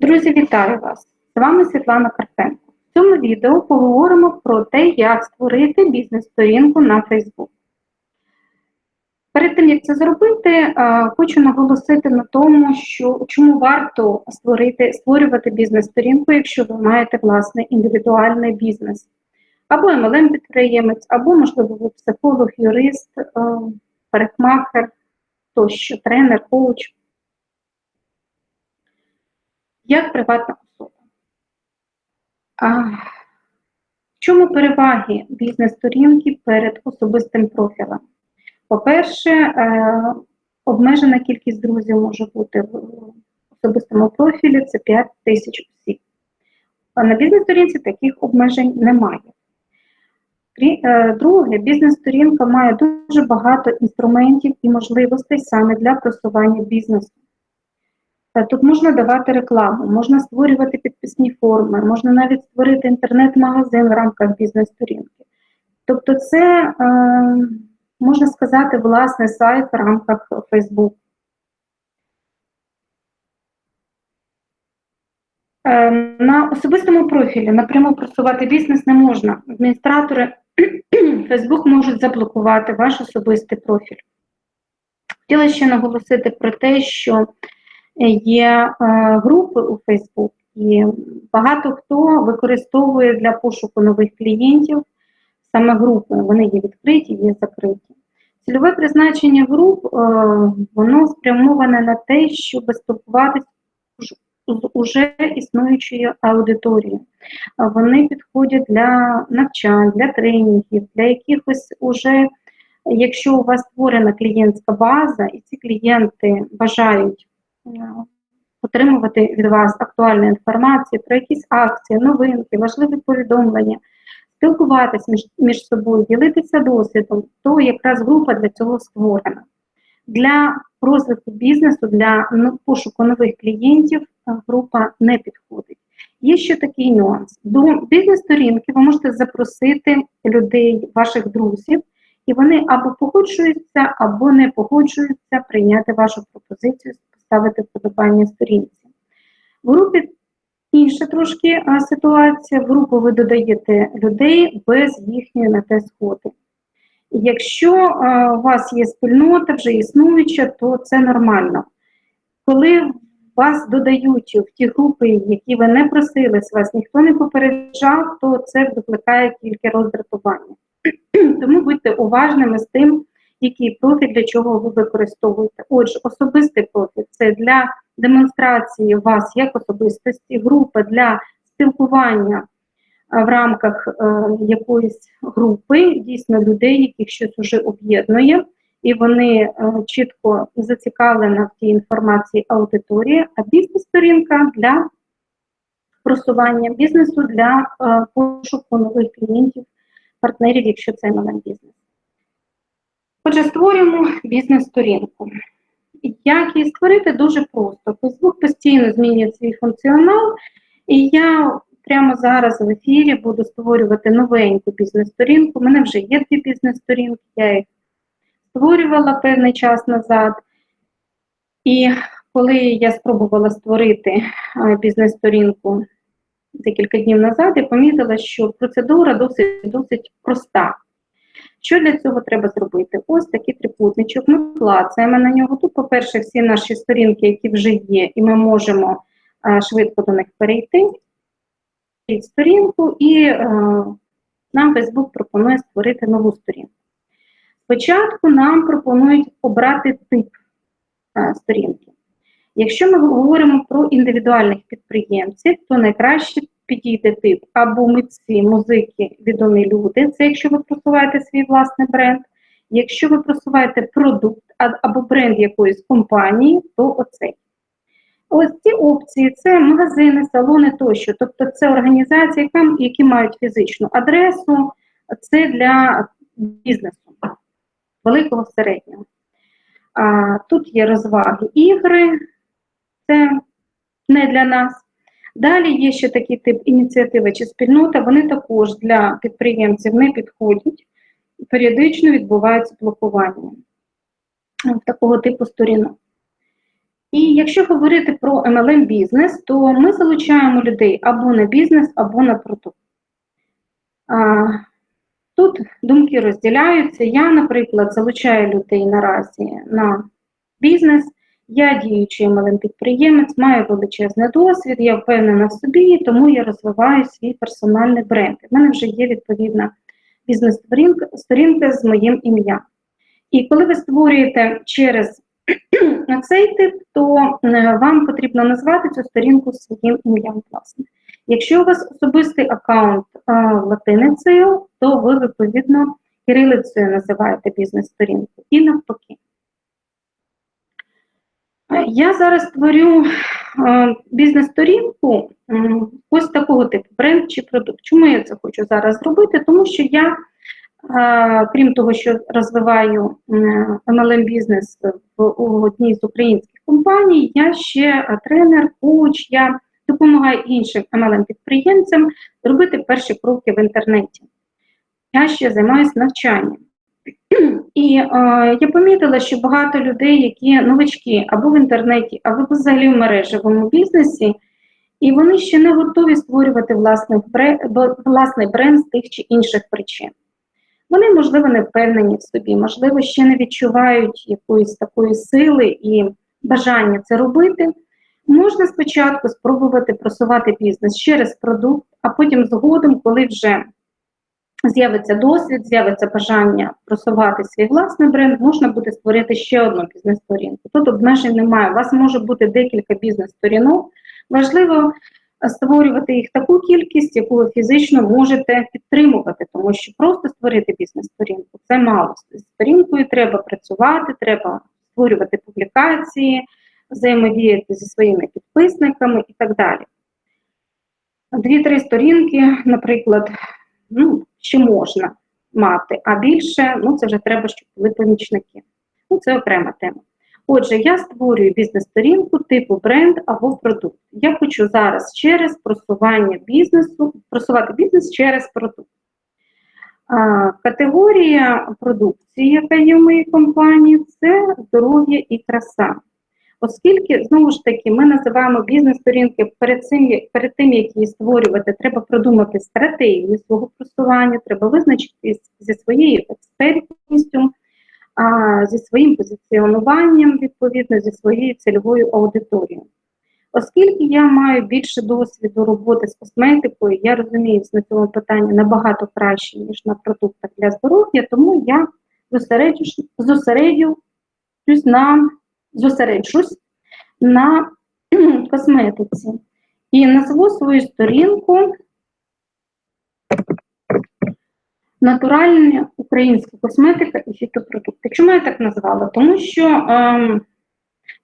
Друзі, вітаю вас! З вами Світлана Карпенко. В цьому відео поговоримо про те, як створити бізнес-сторінку на Facebook. Перед тим, як це зробити, е, хочу наголосити на тому, що чому варто створити, створювати бізнес-сторінку, якщо ви маєте власний індивідуальний бізнес. Або MLM-підприємець, або, можливо, ви психолог, юрист, е, парикмахер, тощо, тренер, коуч як приватна особа. А, в чому переваги бізнес-сторінки перед особистим профілем? По-перше, е, обмежена кількість друзів може бути в особистому профілі це 5 тисяч осіб. А на бізнес-сторінці таких обмежень немає. Е, друге, бізнес-сторінка має дуже багато інструментів і можливостей саме для просування бізнесу. Тут можна давати рекламу, можна створювати підписні форми, можна навіть створити інтернет-магазин в рамках бізнес-сторінки. Тобто, це, е, можна сказати, власний сайт в рамках Facebook. Е, на особистому профілі напряму просувати бізнес не можна. Адміністратори Facebook можуть заблокувати ваш особистий профіль. Хотіла ще наголосити про те, що є е, групи у Facebook, і багато хто використовує для пошуку нових клієнтів саме групи. Вони є відкриті, є закриті. Цільове призначення груп е, воно спрямоване на те, щоб спілкуватися з уже існуючою аудиторією. Вони підходять для навчань, для тренінгів, для якихось уже, якщо у вас створена клієнтська база, і ці клієнти бажають отримувати від вас актуальну інформацію про якісь акції, новинки, важливі повідомлення, спілкуватися між, між собою, ділитися досвідом, то якраз група для цього створена. Для розвитку бізнесу, для ну, пошуку нових клієнтів група не підходить. Є ще такий нюанс. До бізнес-сторінки ви можете запросити людей, ваших друзів, і вони або погоджуються, або не погоджуються прийняти вашу пропозицію ставити вподобання сторінці. В групі інша трошки ситуація. В групу ви додаєте людей без їхньої на те згоди. Якщо у вас є спільнота, вже існуюча, то це нормально. Коли вас додають в ті групи, які ви не просили, вас ніхто не попереджав, то це викликає тільки роздратування. Тому будьте уважними з тим, який профіль для чого ви використовуєте. Отже, особистий профіль це для демонстрації вас як особистості, група для спілкування в рамках е, якоїсь групи, дійсно людей, яких щось вже об'єднує, і вони е, чітко зацікавлені в тій інформації аудиторії, а бізнес-сторінка для просування бізнесу для е, пошуку нових клієнтів, партнерів, якщо це малий бізнес. Отже, створюємо бізнес-сторінку. Як її створити дуже просто. Facebook постійно змінює свій функціонал, і я прямо зараз в ефірі буду створювати новеньку бізнес-сторінку. У мене вже є дві бізнес-сторінки, я їх створювала певний час назад. І коли я спробувала створити бізнес-сторінку декілька днів назад, я помітила, що процедура досить, досить проста. Що для цього треба зробити? Ось такий трикутничок. Ми клацаємо на нього. Тут, по-перше, всі наші сторінки, які вже є, і ми можемо а, швидко до них перейти. Сторінку, і а, нам Facebook пропонує створити нову сторінку. Спочатку нам пропонують обрати тип а, сторінки. Якщо ми говоримо про індивідуальних підприємців, то найкраще підійде тип або митці, музики, відомі люди, це якщо ви просуваєте свій власний бренд. Якщо ви просуваєте продукт або бренд якоїсь компанії, то оцей. Ось ці опції це магазини, салони тощо. Тобто це організації, які мають фізичну адресу, це для бізнесу, великого середнього. А, Тут є розваги ігри, це не для нас. Далі є ще такий тип ініціативи чи спільнота, вони також для підприємців не підходять, періодично відбувається блокування такого типу сторінок. І якщо говорити про MLM бізнес, то ми залучаємо людей або на бізнес, або на продукт. Тут думки розділяються. Я, наприклад, залучаю людей наразі на бізнес. Я діючий MLM-підприємець, маю величезний досвід, я впевнена в собі, тому я розвиваю свій персональний бренд. У мене вже є відповідна бізнес-сторінка з моїм ім'ям. І коли ви створюєте через цей тип, то е, вам потрібно назвати цю сторінку своїм ім'ям власне. Якщо у вас особистий аккаунт е, латиницею, то ви, відповідно, кирилицею називаєте бізнес-сторінку і навпаки. Я зараз створю е, бізнес-сторінку ось такого типу бренд чи продукт. Чому я це хочу зараз зробити? Тому що я, е, крім того, що розвиваю MLM бізнес в одній з українських компаній, я ще е, тренер, коуч, я допомагаю іншим MLM-підприємцям робити перші кроки в інтернеті. Я ще займаюся навчанням. І е, я помітила, що багато людей, які новачки або в інтернеті, або взагалі в мережевому бізнесі, і вони ще не готові створювати власний бренд, власний бренд з тих чи інших причин. Вони, можливо, не впевнені в собі, можливо, ще не відчувають якоїсь такої сили і бажання це робити. Можна спочатку спробувати просувати бізнес через продукт, а потім згодом, коли вже з'явиться досвід, з'явиться бажання просувати свій власний бренд, можна буде створити ще одну бізнес-сторінку. Тут обмежень немає. У вас може бути декілька бізнес-сторінок. Важливо створювати їх таку кількість, яку ви фізично можете підтримувати, тому що просто створити бізнес-сторінку це мало. З сторінкою треба працювати, треба створювати публікації, взаємодіяти зі своїми підписниками і так далі. Дві-три сторінки, наприклад, ну, ще можна мати, а більше ну, це вже треба, щоб були помічники. Ну, Це окрема тема. Отже, я створюю бізнес-сторінку типу бренд або продукт. Я хочу зараз через просування бізнесу, просувати бізнес через продукт. А, Категорія продукції, яка є в моїй компанії, це здоров'я і краса. Оскільки, знову ж таки, ми називаємо бізнес-сторінки перед цим, перед тим, як її створювати, треба продумати стратегію свого просування, треба визначитись зі своєю експертністю, а, зі своїм позиціонуванням, відповідно, зі своєю цільовою аудиторією. Оскільки я маю більше досвіду роботи з косметикою, я розуміюсь на цьому питанні набагато краще, ніж на продуктах для здоров'я, тому я зосереджусь на зосереджусь на косметиці і назву свою сторінку Натуральна українська косметика і фітопродукти. Чому я так назвала? Тому що ем,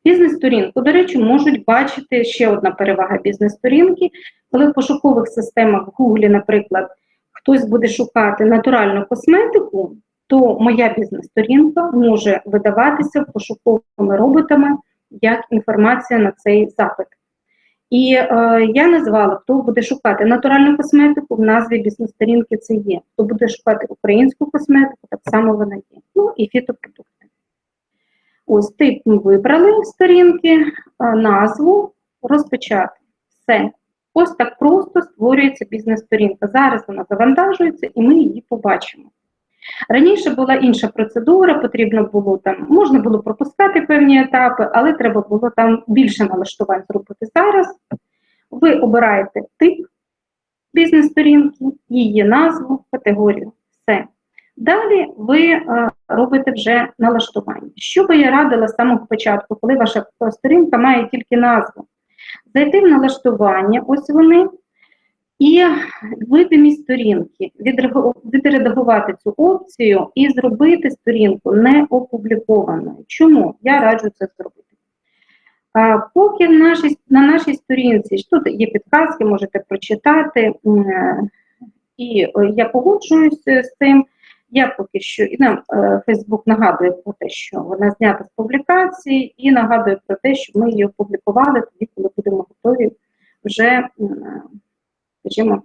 бізнес-сторінку, до речі, можуть бачити ще одна перевага бізнес-сторінки, коли в пошукових системах в Google, наприклад, хтось буде шукати натуральну косметику, то моя бізнес-сторінка може видаватися пошуковими роботами як інформація на цей запит. І е, я назвала, хто буде шукати натуральну косметику, в назві бізнес-сторінки це є. Хто буде шукати українську косметику, так само вона є. Ну і фітопродукти. Ось тип ми вибрали сторінки, е, назву розпочати. Все. Ось так просто створюється бізнес-сторінка. Зараз вона завантажується і ми її побачимо. Раніше була інша процедура, потрібно було там, можна було пропускати певні етапи, але треба було там більше налаштувань зробити зараз. Ви обираєте тип бізнес-сторінки, її назву, категорію. Все. Далі ви е, робите вже налаштування. Що би я радила з самого початку, коли ваша сторінка має тільки назву? Зайти в налаштування, ось вони. І видимість сторінки, відредагувати цю опцію і зробити сторінку не опублікованою. Чому? Я раджу це зробити. Поки на нашій, на нашій сторінці, тут є підказки, можете прочитати, і я погоджуюся з цим. Я поки що і нам Фейсбук нагадує про те, що вона знята з публікації, і нагадує про те, що ми її опублікували тоді, коли будемо готові вже скажімо,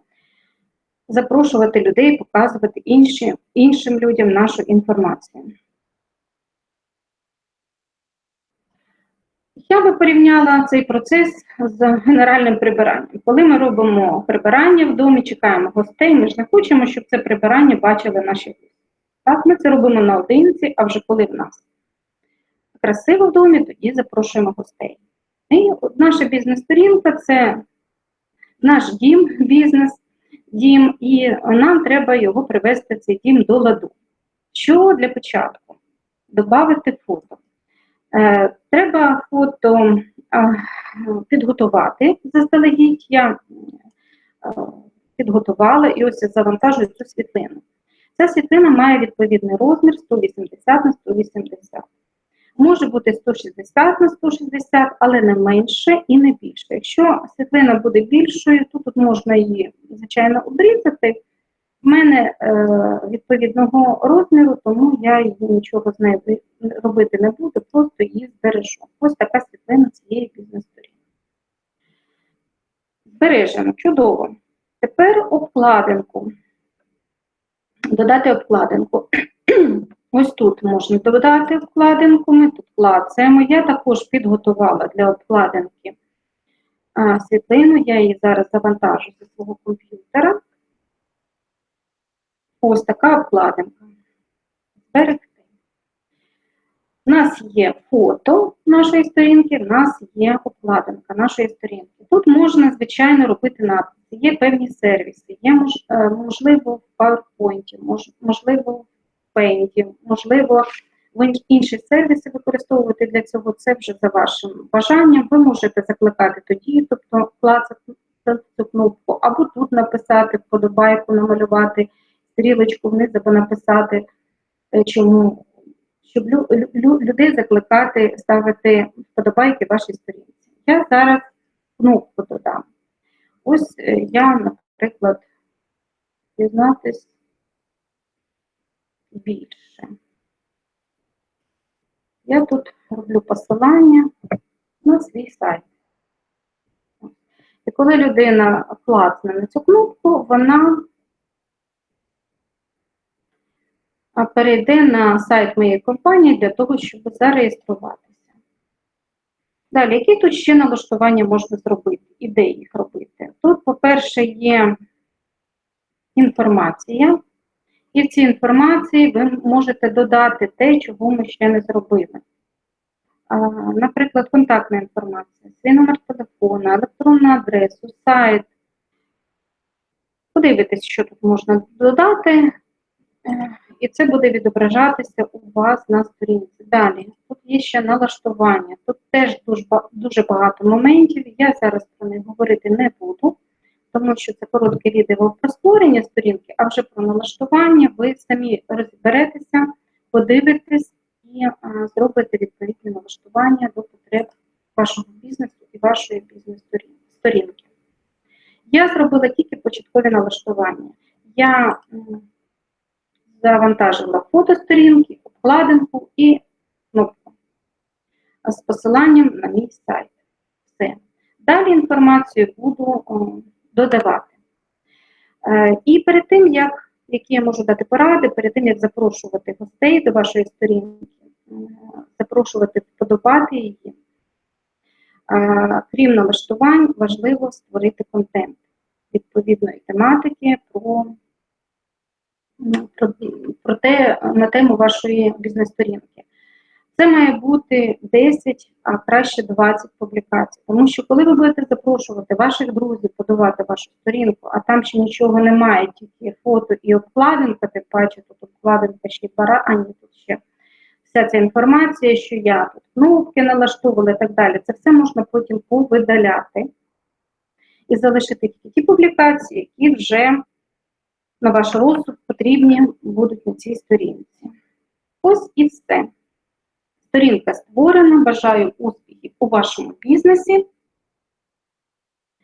запрошувати людей, показувати інші, іншим людям нашу інформацію. Я би порівняла цей процес з генеральним прибиранням. Коли ми робимо прибирання в домі, чекаємо гостей, ми ж не хочемо, щоб це прибирання бачили наші гості. Так, ми це робимо наодинці, а вже коли в нас красиво в домі, тоді запрошуємо гостей. І наша бізнес-сторінка це наш дім, бізнес, дім, і нам треба його привести цей дім до ладу. Що для початку? Добавити фото. Е, Треба фото е, підготувати заздалегідь. Я е, підготувала і ось завантажую цю світлину. Ця світлина має відповідний розмір 180 на 180. Може бути 160 на 160, але не менше і не більше. Якщо світлина буде більшою, то тут можна її, звичайно, обрізати. В мене е, відповідного розміру, тому я її нічого з нею робити не буду, просто її збережу. Ось така світлина цієї бізнес-сторінки. Збережено, чудово. Тепер обкладинку. Додати обкладинку. Ось тут можна додати обкладинку, ми тут клацаємо. Я також підготувала для обкладинки світлину, я її зараз завантажу зі свого комп'ютера. Ось така обкладинка. Зберегти. У нас є фото нашої сторінки, в нас є обкладинка нашої сторінки. Тут можна, звичайно, робити надписи. Є певні сервіси, є е, можливо в PowerPoint, мож- можливо в Paint, можливо, ви інші сервіси використовувати для цього. Це вже за вашим бажанням. Ви можете закликати тоді, тобто клацати цю кнопку, або тут написати вподобайку, намалювати стрілочку вниз, або написати, е, чому щоб лю- лю- людей закликати ставити вподобайки вашій сторінці. Я зараз кнопку додам. Ось е, я, наприклад, дізнатись більше. Я тут роблю посилання на свій сайт. І коли людина клацне на цю кнопку, вона перейде на сайт моєї компанії для того, щоб зареєструватися. Далі, які тут ще налаштування можна зробити? І де їх робити? Тут, по-перше, є інформація, і в цій інформації ви можете додати те, чого ми ще не зробили. Наприклад, контактна інформація, свій номер телефона, електронну адресу, сайт. Подивитесь, що тут можна додати, е, і це буде відображатися у вас на сторінці. Далі, тут є ще налаштування. Тут теж дуже багато моментів. Я зараз про них говорити не буду, тому що це коротке відео про створення сторінки, а вже про налаштування ви самі розберетеся, подивитесь і а, зробите відповідні налаштування до потреб вашого бізнесу і вашої бізнес-сторінки. Я зробила тільки початкові налаштування. Я завантажила фото сторінки, обкладинку і кнопку з посиланням на мій сайт. Все. Далі інформацію буду додавати. Е, І перед тим, як які я можу дати поради, перед тим, як запрошувати гостей до вашої сторінки, е, запрошувати вподобати її. Е, Крім налаштувань, важливо створити контент відповідної тематики про, про, про те, на тему вашої бізнес-сторінки. Це має бути 10, а краще 20 публікацій. Тому що коли ви будете запрошувати ваших друзів подавати вашу сторінку, а там ще нічого немає, тільки фото і обкладинка, тим паче тут обкладинка ще й бара, а ні, тут ще вся ця інформація, що я тут кнопки налаштовувала і так далі. Це все можна потім повидаляти і залишити тільки ті публікації, які вже на ваш розсуд потрібні будуть на цій сторінці. Ось і все. Сторінка створена. Бажаю успіхів у вашому бізнесі.